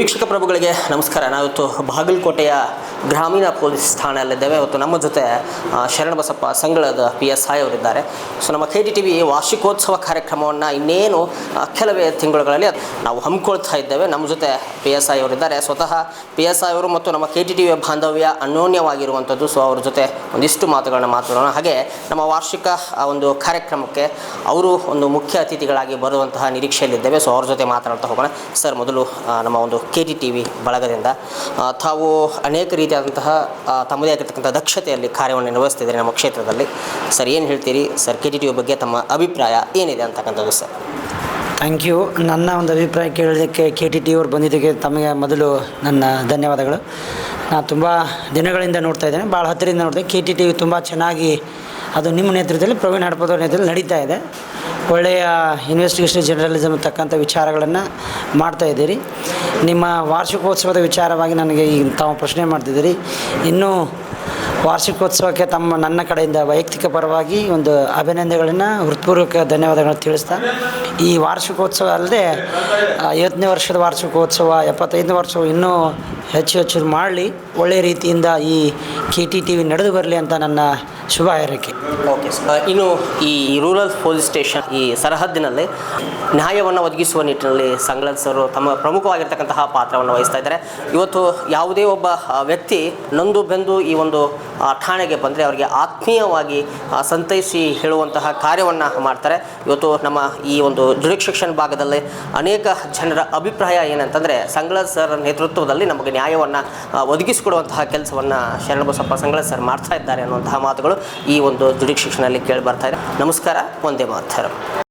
ವೀಕ್ಷಕ ಪ್ರಭುಗಳಿಗೆ ನಮಸ್ಕಾರ. ನಾವಿವತ್ತು ಬಾಗಲಕೋಟೆಯ ಗ್ರಾಮೀಣ ಪೊಲೀಸ್ ಠಾಣೆಯಲ್ಲಿದ್ದೇವೆ ಇವತ್ತು ನಮ್ಮ ಜೊತೆ Sharanabasappa Sangalad P S I ಅವರಿದ್ದಾರೆ. ಸೊ, ನಮ್ಮ ಕೆ ಟಿ ಟಿ ವಿ ವಾರ್ಷಿಕೋತ್ಸವ ಕಾರ್ಯಕ್ರಮವನ್ನು ಇನ್ನೇನು ಕೆಲವೇ ತಿಂಗಳುಗಳಲ್ಲಿ ನಾವು ಹಮ್ಮಿಕೊಳ್ತಾ ಇದ್ದೇವೆ. ನಮ್ಮ ಜೊತೆ ಪಿ ಎಸ್ ಐ ಅವರಿದ್ದಾರೆ. ಸ್ವತಃ ಪಿ ಎಸ್ ಐ ಅವರು ಮತ್ತು ನಮ್ಮ ಕೆ ಟಿ ಟಿ ವಿ ಬಾಂಧವ್ಯ ಅನ್ಯೋನ್ಯವಾಗಿರುವಂಥದ್ದು ಸೊ, ಅವ್ರ ಜೊತೆ ಒಂದಿಷ್ಟು ಮಾತುಗಳನ್ನು ಮಾತಾಡೋಣ ಹಾಗೆ ನಮ್ಮ ವಾರ್ಷಿಕ ಒಂದು ಕಾರ್ಯಕ್ರಮಕ್ಕೆ ಅವರು ಒಂದು ಮುಖ್ಯ ಅತಿಥಿಗಳಾಗಿ ಬರುವಂತಹ ನಿರೀಕ್ಷೆಯಲ್ಲಿದ್ದೇವೆ. ಸೊ, ಅವ್ರ ಜೊತೆ ಮಾತನಾಡ್ತಾ ಹೋಗೋಣ. ಸರ್, ಮೊದಲು ನಮ್ಮ ಒಂದು ಕೆ ಟಿ ಟಿ ವಿ ಬಳಗದಿಂದ. ತಾವು ಅನೇಕ ರೀತಿಯಾದಂತಹ ತಮ್ಮದೇ ಆಗಿರ್ತಕ್ಕಂಥ ದಕ್ಷತೆಯಲ್ಲಿ ಕಾರ್ಯವನ್ನು ನಿರ್ವಹಿಸ್ತಿದ್ದಾರೆ ನಮ್ಮ ಕ್ಷೇತ್ರದಲ್ಲಿ. ಸರ್, ಏನು ಹೇಳ್ತೀರಿ? Sir K T T V ಬಗ್ಗೆ ತಮ್ಮ ಅಭಿಪ್ರಾಯ ಏನಿದೆ ಅಂತಕ್ಕಂಥದ್ದು, ಸರ್? ಥ್ಯಾಂಕ್ ಯು ನನ್ನ ಒಂದು ಅಭಿಪ್ರಾಯ ಕೇಳೋದಕ್ಕೆ ಕೆ ಟಿ ಟಿ ಅವ್ರು ಬಂದಿದ್ದಕ್ಕೆ ತಮಗೆ ಮೊದಲು ನನ್ನ ಧನ್ಯವಾದಗಳು. ನಾನು ತುಂಬ ದಿನಗಳಿಂದ ನೋಡ್ತಾ ಇದ್ದೇನೆ. ಭಾಳ ಹತ್ತಿರದಿಂದ ನೋಡ್ತೇನೆ ಕೆ ಟಿ ಟಿ ವಿ ತುಂಬ ಚೆನ್ನಾಗಿ ಅದು ನಿಮ್ಮ ನೇತೃತ್ವದಲ್ಲಿ, ಪ್ರವೀಣ್ ಹಡಪದವ್ರ ನೇತೃತ್ವದಲ್ಲಿ ನಡೀತಾ ಇದೆ. ಒಳ್ಳೆಯ ಇನ್ವೆಸ್ಟಿಗೇಷನ್ ಜರ್ನಲಿಸಮ್ ತಕ್ಕಂಥ ವಿಚಾರಗಳನ್ನು ಮಾಡ್ತಾ ಇದ್ದೀರಿ. ನಿಮ್ಮ ವಾರ್ಷಿಕೋತ್ಸವದ ವಿಚಾರವಾಗಿ ನನಗೆ ಈಗ ತಾವು ಪ್ರಶ್ನೆ ಮಾಡ್ತಿದ್ದೀರಿ. ಇನ್ನೂ ವಾರ್ಷಿಕೋತ್ಸವಕ್ಕೆ ತಮ್ಮ ನನ್ನ ಕಡೆಯಿಂದ ವೈಯಕ್ತಿಕ ಪರವಾಗಿ ಒಂದು ಅಭಿನಂದನೆಗಳನ್ನು ಹೃತ್ಪೂರ್ವಕ ಧನ್ಯವಾದಗಳನ್ನು ತಿಳಿಸ್ತಾ, ಈ ವಾರ್ಷಿಕೋತ್ಸವ ಅಲ್ಲದೆ ಐವತ್ತನೇ ವರ್ಷದ ವಾರ್ಷಿಕೋತ್ಸವ, ಎಪ್ಪತ್ತೈದನೇ ವರ್ಷವು ಇನ್ನೂ ಹೆಚ್ಚು ಹೆಚ್ಚು ಮಾಡಲಿ ಒಳ್ಳೆಯ ರೀತಿಯಿಂದ ಈ ಕೆ ಟಿ ಟಿ ವಿ ನಡೆದು ಬರಲಿ ಅಂತ ನನ್ನ ಶುಭ ಹಾರೈಕೆ. ಓಕೆ ಇನ್ನು ಈ ರೂರಲ್ ಪೊಲೀಸ್ ಸ್ಟೇಷನ್ ಈ ಸರಹದ್ದಿನಲ್ಲಿ ನ್ಯಾಯವನ್ನು ಒದಗಿಸುವ ನಿಟ್ಟಿನಲ್ಲಿ ಸಂಗ್ಲನ್ ಸರ್ ತಮ್ಮ ಪ್ರಮುಖವಾಗಿರ್ತಕ್ಕಂತಹ ಪಾತ್ರವನ್ನು ವಹಿಸ್ತಾ ಇದ್ದಾರೆ. ಇವತ್ತು ಯಾವುದೇ ಒಬ್ಬ ವ್ಯಕ್ತಿ ನೊಂದು ಬೆಂದು ಈ ಒಂದು ಠಾಣೆಗೆ ಬಂದರೆ ಅವರಿಗೆ ಆತ್ಮೀಯವಾಗಿ ಆ, ಸಂತೈಸಿ ಹೇಳುವಂತಹ ಕಾರ್ಯವನ್ನು ಮಾಡ್ತಾರೆ. ಇವತ್ತು ನಮ್ಮ ಈ ಒಂದು ಜುಡಿಕ್ ಶಿಕ್ಷಣ ಭಾಗದಲ್ಲಿ ಅನೇಕ ಜನರ ಅಭಿಪ್ರಾಯ ಏನಂತಂದರೆ ಸಂಗಳ ಸರ್ ನೇತೃತ್ವದಲ್ಲಿ ನಮಗೆ ನ್ಯಾಯವನ್ನು ಒದಗಿಸಿಕೊಡುವಂತಹ ಕೆಲಸವನ್ನು ಶರಣಬಸಪ್ಪ ಸಂಗಳ ಸರ್ ಮಾಡ್ತಾ ಇದ್ದಾರೆ ಅನ್ನುವಂತಹ ಮಾತುಗಳು ಈ ಒಂದು ಜುಡಿಕ್ಷನಲ್ಲಿ ಕೇಳಿ ಬರ್ತಾ ಇದೆ. ನಮಸ್ಕಾರ ಒಂದೇ ಮಾತರಂ.